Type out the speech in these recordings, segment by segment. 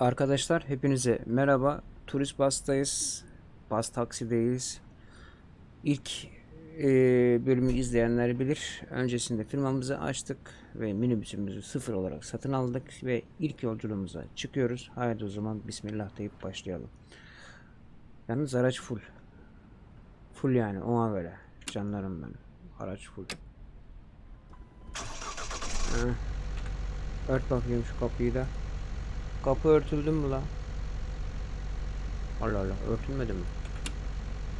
Arkadaşlar hepinize merhaba. Turist Bas'tayız. Bas taksideyiz. İlk e, bölümü izleyenler bilir. Öncesinde firmamızı açtık ve minibüsümüzü sıfır olarak satın aldık ve ilk yolculuğumuza çıkıyoruz. Haydi o zaman Bismillah deyip başlayalım. Yalnız araç full. Full yani ona göre. Canlarım benim. Araç full. Heh. Ört bakayım şu kapıyı da. Kapı örtüldü mü lan? Allah Allah örtülmedi mi?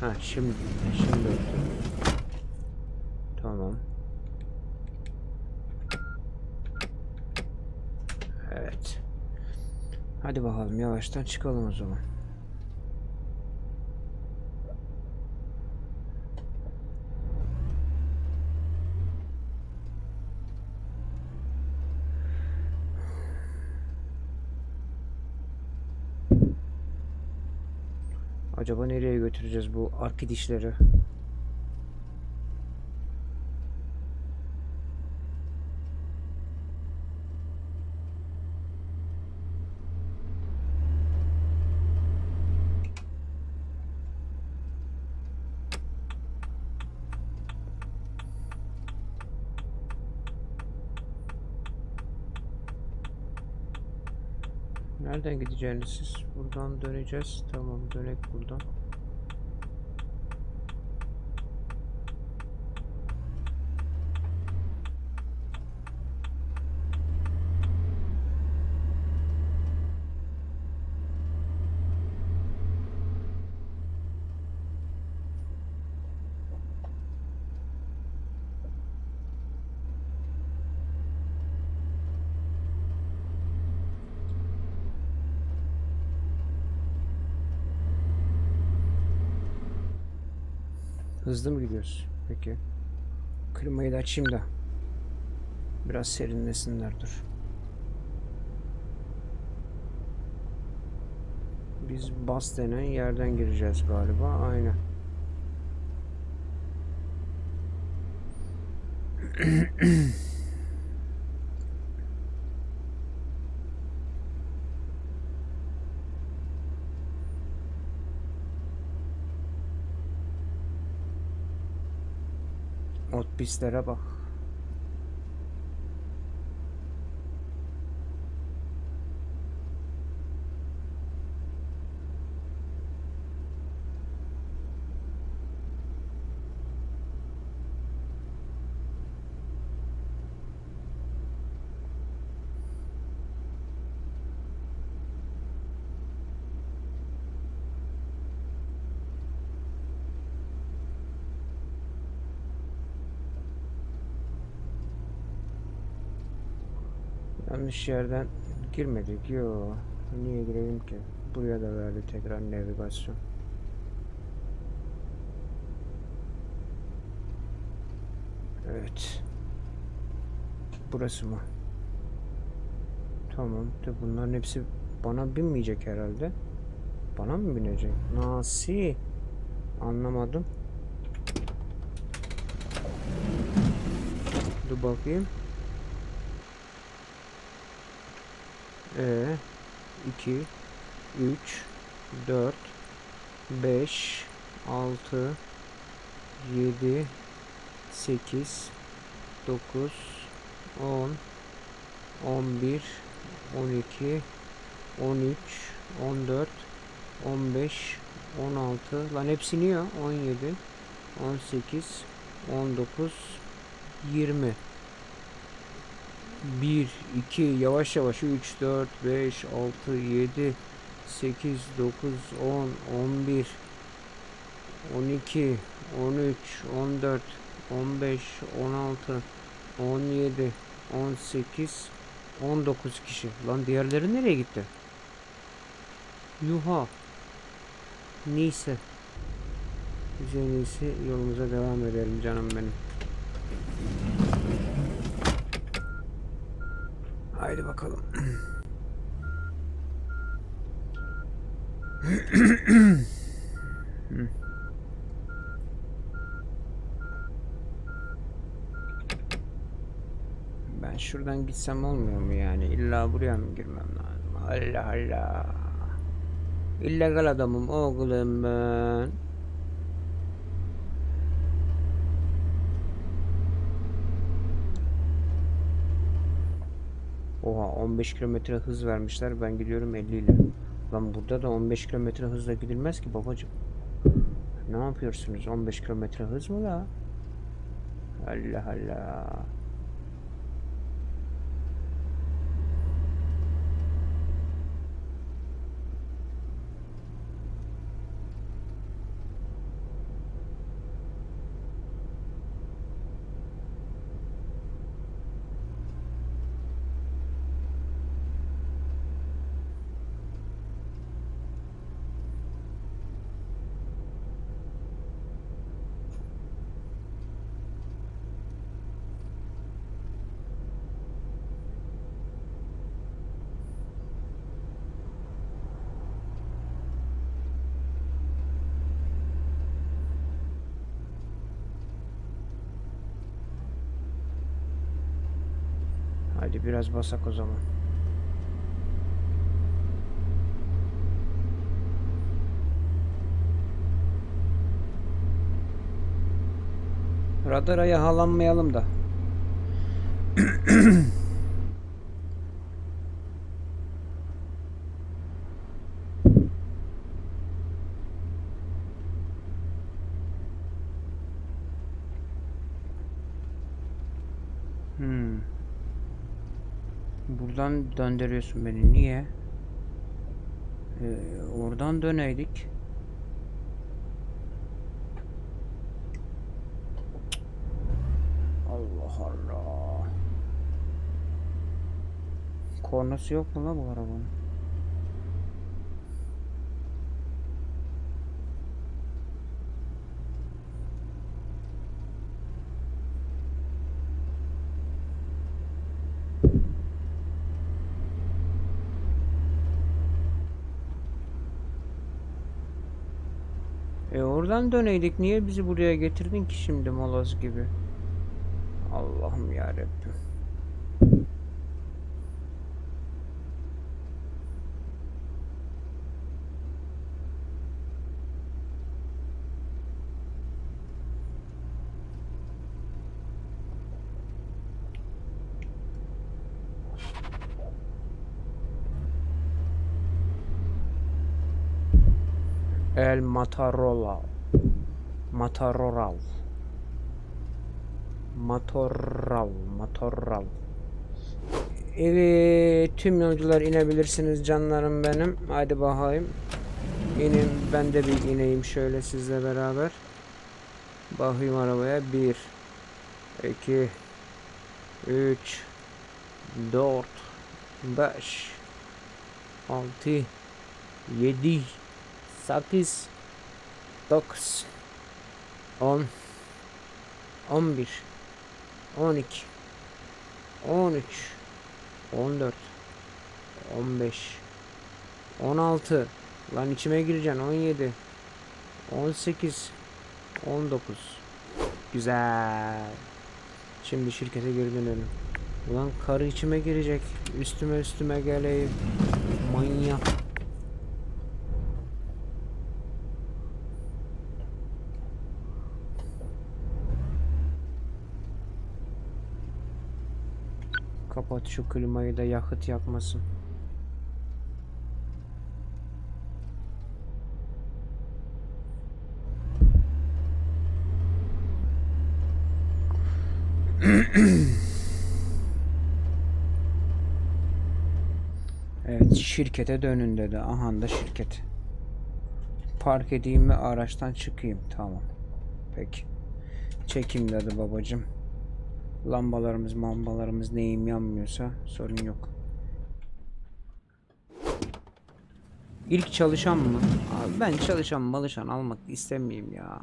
Ha şimdi şimdi örtüldü. Tamam. Evet. Hadi bakalım yavaştan çıkalım o zaman. Acaba nereye götüreceğiz bu arkadaşları? Nereden gideceğiniz siz? Buradan döneceğiz. Tamam dönek buradan. Hızlı mı gidiyoruz? Peki. Klimayı da açayım da. Biraz serinlesinler dur. Biz bas denen yerden gireceğiz galiba. Aynen. Ot pistlere bak. Yanlış yerden girmedik. Yo. Niye girelim ki? Buraya da verdi tekrar navigasyon. Evet. Burası mı? Tamam. De bunların hepsi bana binmeyecek herhalde. Bana mı binecek? Nasıl? Anlamadım. Dur bakayım. E 2 3 4 5 6 7 8 9 10 11 12 13 14 15 16 lan hepsi niye? 17 18 19 20 1, 2, yavaş yavaş 3, 4, 5, 6, 7, 8, 9, 10, 11, 12, 13, 14, 15, 16, 17, 18, 19 kişi. Lan diğerleri nereye gitti? Yuha. Neyse. En iyisi yolumuza devam edelim canım benim. Haydi bakalım. Ben şuradan gitsem olmuyor mu yani? İlla buraya mı girmem lazım? Allah Allah. İllegal adamım oğlum ben. Oha 15 kilometre hız vermişler. Ben gidiyorum 50 ile. Lan burada da 15 kilometre hızla gidilmez ki babacım. Ne yapıyorsunuz? 15 kilometre hız mı la? Allah Allah. Hadi biraz basak o zaman. Radara yakalanmayalım da. Hmm. Buradan döndürüyorsun beni. Niye? Ee, oradan döneydik. Allah Allah. Kornası yok mu la bu arabanın? E oradan döneydik. Niye bizi buraya getirdin ki şimdi moloz gibi? Allah'ım ya Rabbim. El Matarola. Mataroral. Matoral. Matoral. Evet, tüm yolcular inebilirsiniz canlarım benim. Hadi bakayım. İnin, ben de bir ineyim şöyle sizle beraber. Bakayım arabaya. 1 2 3 4 5 6 7 8 9 10 11 12 13 14 15 16 lan içime gireceksin. 17 18 19 güzel. Şimdi şirkete geri dönelim. Ulan karı içime girecek. Üstüme üstüme geleyim. Manyak Kapat şu klimayı da yakıt yakmasın. Evet şirkete dönün dedi. Aha da şirket. Park edeyim ve araçtan çıkayım. Tamam. Peki. Çekim dedi babacım. Lambalarımız mambalarımız neyim yanmıyorsa sorun yok. İlk çalışan mı? Abi ben çalışan malışan almak istemeyeyim ya.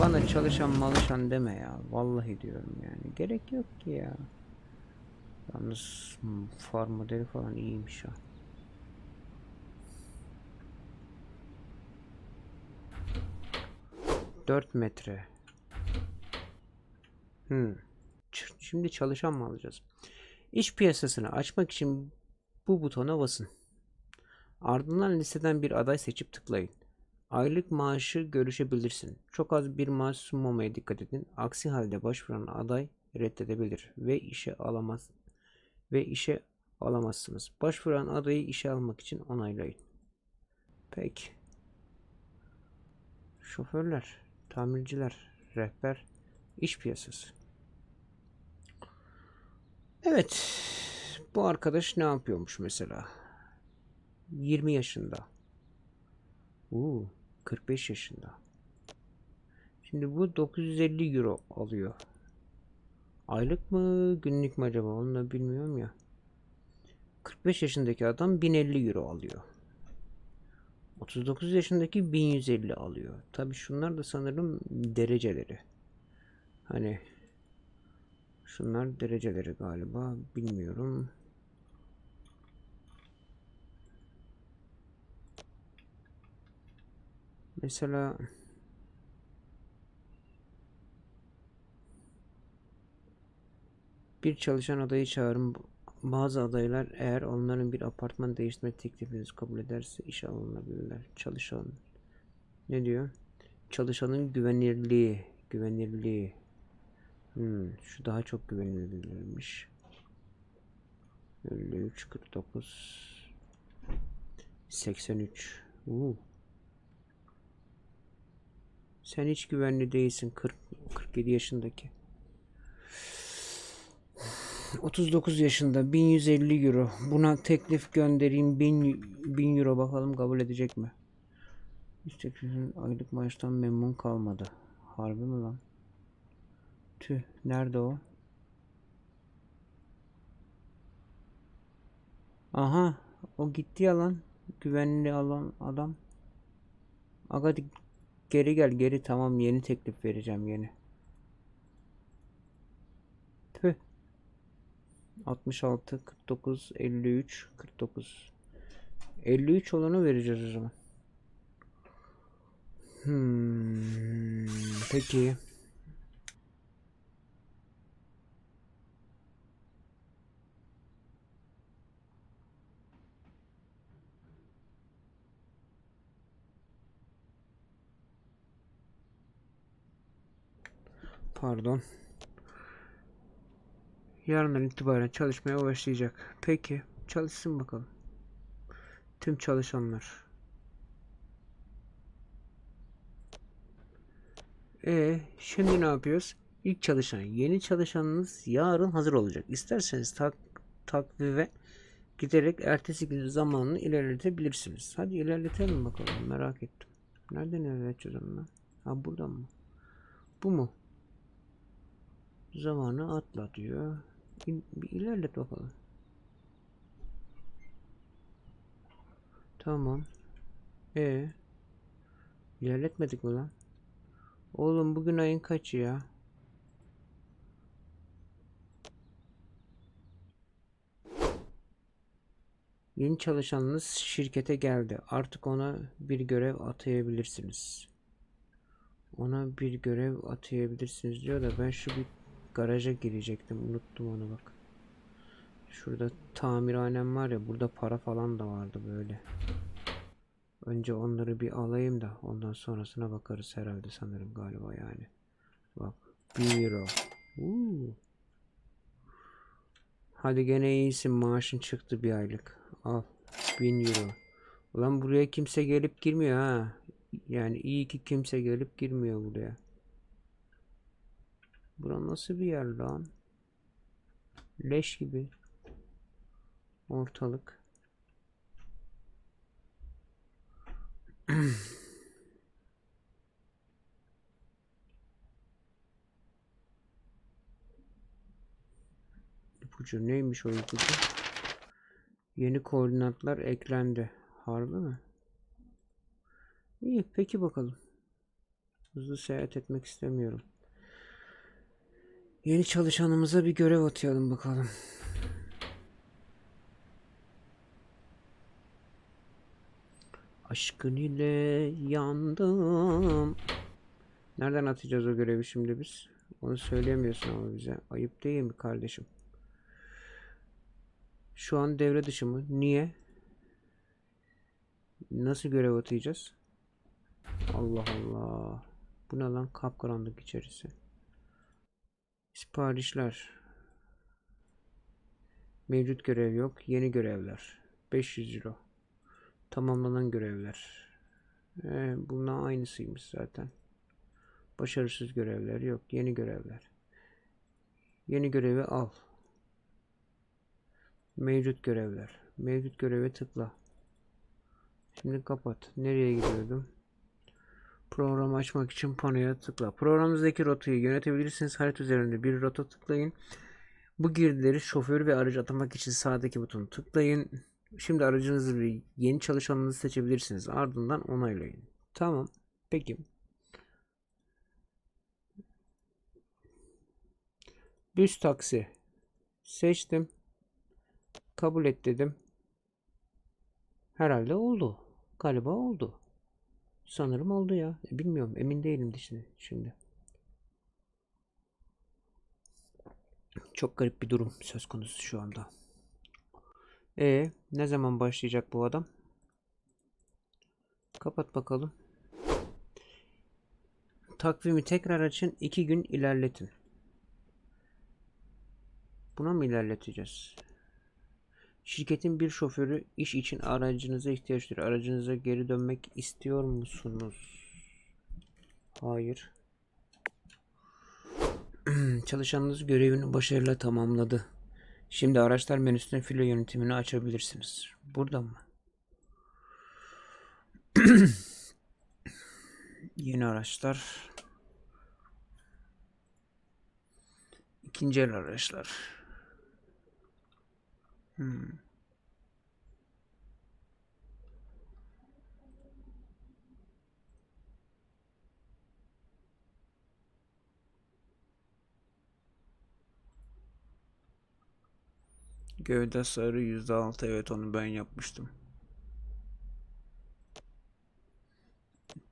Bana çalışan malışan deme ya. Vallahi diyorum yani. Gerek yok ki ya. Yalnız far modeli falan iyiymiş ha. Dört metre. Hmm. Şimdi çalışan mı alacağız? İş piyasasını açmak için Bu butona basın. Ardından listeden bir aday seçip tıklayın. Aylık maaşı görüşebilirsin. Çok az bir maaş sunmamaya dikkat edin. Aksi halde başvuran aday reddedebilir ve işe alamaz ve işe alamazsınız. Başvuran adayı işe almak için onaylayın. Peki. Şoförler, tamirciler, rehber, iş piyasası. Evet. Bu arkadaş ne yapıyormuş mesela? 20 yaşında. Uuu, 45 yaşında. Şimdi bu 950 euro alıyor. Aylık mı, günlük mü acaba? Onu da bilmiyorum ya. 45 yaşındaki adam 1050 euro alıyor. 39 yaşındaki 1150 alıyor. Tabi şunlar da sanırım dereceleri. Hani şunlar dereceleri galiba. Bilmiyorum. Mesela bir çalışan adayı çağırın. Bazı adaylar eğer onların bir apartman değiştirme teklifinizi kabul ederse işe alınabilirler. Çalışan ne diyor? Çalışanın güvenirliği, güvenirliği. Hmm, şu daha çok güvenilirmiş. 53, 49, 83. Uuu. Sen hiç güvenli değilsin 40 47 yaşındaki. 39 yaşında 1150 euro. Buna teklif göndereyim 1000, 1000 euro bakalım kabul edecek mi? İşte aylık maaştan memnun kalmadı. Harbi mi lan? Tüh nerede o? Aha o gitti ya lan. Güvenli alan adam. Aga geri gel geri tamam yeni teklif vereceğim yeni. Tüh. 66, 49, 53, 49. 53 olanı vereceğiz o zaman. Hmm, peki. Pardon. Yarından itibaren çalışmaya başlayacak. Peki, çalışsın bakalım. Tüm çalışanlar. E şimdi ne yapıyoruz? İlk çalışan, yeni çalışanınız yarın hazır olacak. İsterseniz tak takvive giderek ertesi gün zamanını ilerletebilirsiniz. Hadi ilerletelim bakalım. Merak ettim. Nereden ilerleteceğiz onu? Ha buradan mı? Bu mu? Zamanı atla diyor. Bir ilerlet bakalım. Tamam. E ilerletmedik mi lan? Oğlum bugün ayın kaçı ya? Yeni çalışanınız şirkete geldi. Artık ona bir görev atayabilirsiniz. Ona bir görev atayabilirsiniz diyor da ben şu bir garaja girecektim. Unuttum onu bak. Şurada tamirhanem var ya burada para falan da vardı böyle. Önce onları bir alayım da ondan sonrasına bakarız herhalde sanırım galiba yani. Bak 1 euro. Uuu. Hadi gene iyisin maaşın çıktı bir aylık. Al 1000 euro. Ulan buraya kimse gelip girmiyor ha. Yani iyi ki kimse gelip girmiyor buraya. Bura nasıl bir yer lan? Leş gibi. Ortalık. ipucu neymiş o ipucu? Yeni koordinatlar eklendi. Harbi mi? İyi peki bakalım. Hızlı seyahat etmek istemiyorum. Yeni çalışanımıza bir görev atayalım bakalım. Aşkın ile yandım. Nereden atacağız o görevi şimdi biz? Onu söyleyemiyorsun ama bize. Ayıp değil mi kardeşim? Şu an devre dışı mı? Niye? Nasıl görev atayacağız? Allah Allah. Bu ne lan? Kapkaranlık içerisi. Siparişler. Mevcut görev yok. Yeni görevler. 500 euro. Tamamlanan görevler. Ee, bununla aynısıymış zaten. Başarısız görevler yok. Yeni görevler. Yeni görevi al. Mevcut görevler. Mevcut göreve tıkla. Şimdi kapat. Nereye gidiyordum? Program açmak için panoya tıkla. Programınızdaki rotayı yönetebilirsiniz. Harita üzerinde bir rota tıklayın. Bu girdileri şoför ve aracı atamak için sağdaki butonu tıklayın. Şimdi aracınızı ve yeni çalışanınızı seçebilirsiniz. Ardından onaylayın. Tamam. Peki. Büs taksi. Seçtim. Kabul et dedim. Herhalde oldu. Galiba oldu. Sanırım oldu ya. E, bilmiyorum. Emin değilim şimdi. şimdi. Çok garip bir durum söz konusu şu anda. E ne zaman başlayacak bu adam? Kapat bakalım. Takvimi tekrar açın. iki gün ilerletin. Buna mı ilerleteceğiz? Şirketin bir şoförü iş için aracınıza ihtiyaç duyuyor. Aracınıza geri dönmek istiyor musunuz? Hayır. Çalışanınız görevini başarıyla tamamladı. Şimdi araçlar menüsünden filo yönetimini açabilirsiniz. Burada mı? Yeni araçlar. İkinci el araçlar. Hmm. Gövde sarı %6 evet onu ben yapmıştım.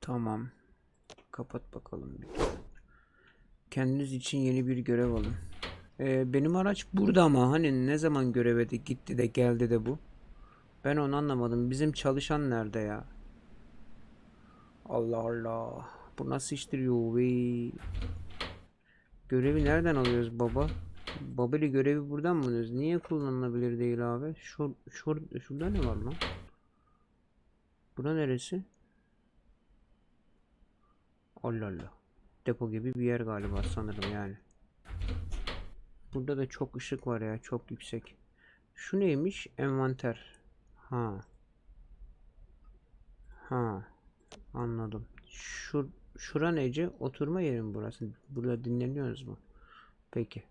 Tamam. Kapat bakalım bir. Kendiniz için yeni bir görev alın. Ee, benim araç burada ama hani ne zaman göreve de gitti de geldi de bu. Ben onu anlamadım. Bizim çalışan nerede ya? Allah Allah. Bu nasıl iştiriyor? Vey. Görevi nereden alıyoruz baba? Babeli görevi buradan mı alıyoruz? Niye kullanılabilir değil abi? Şur, şur, şurada ne var lan? Bura neresi? Allah Allah. Depo gibi bir yer galiba sanırım yani. Burada da çok ışık var ya. Çok yüksek. Şu neymiş? Envanter. Ha. Ha. Anladım. Şur, şura nece? Oturma yeri mi burası? Burada dinleniyoruz mu? Peki.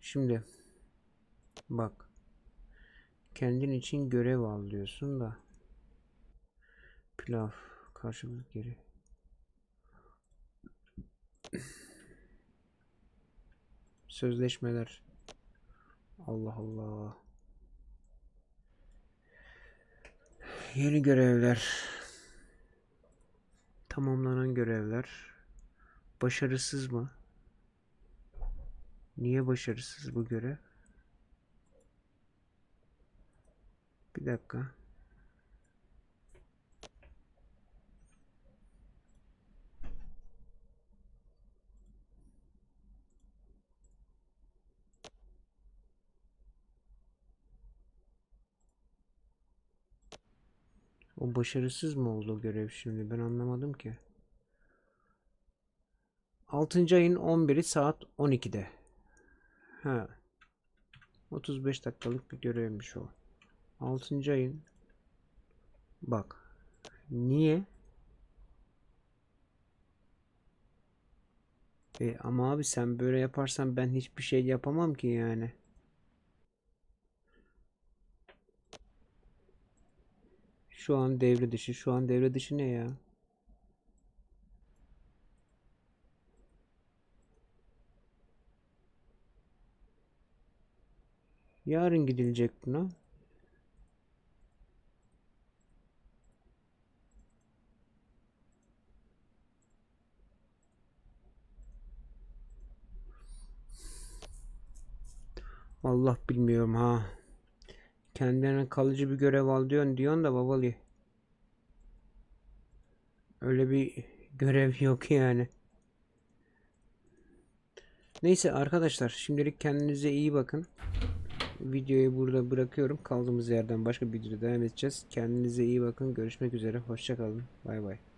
Şimdi bak kendin için görev al diyorsun da pilav karşılık geri sözleşmeler. Allah Allah. Yeni görevler. Tamamlanan görevler. Başarısız mı? Niye başarısız bu görev? Bir dakika. O başarısız mı oldu görev şimdi? Ben anlamadım ki. 6. ayın 11'i saat 12'de. Ha. 35 dakikalık bir görevmiş o. 6. ayın bak niye e, ama abi sen böyle yaparsan ben hiçbir şey yapamam ki yani. Şu an devre dışı. Şu an devre dışı ne ya? Yarın gidilecek buna. Allah bilmiyorum ha. Kendine kalıcı bir görev al diyorsun diyorsun da babalı. Öyle bir görev yok yani. Neyse arkadaşlar şimdilik kendinize iyi bakın. Videoyu burada bırakıyorum. Kaldığımız yerden başka bir videoda devam edeceğiz. Kendinize iyi bakın. Görüşmek üzere. Hoşça kalın. Bay bay.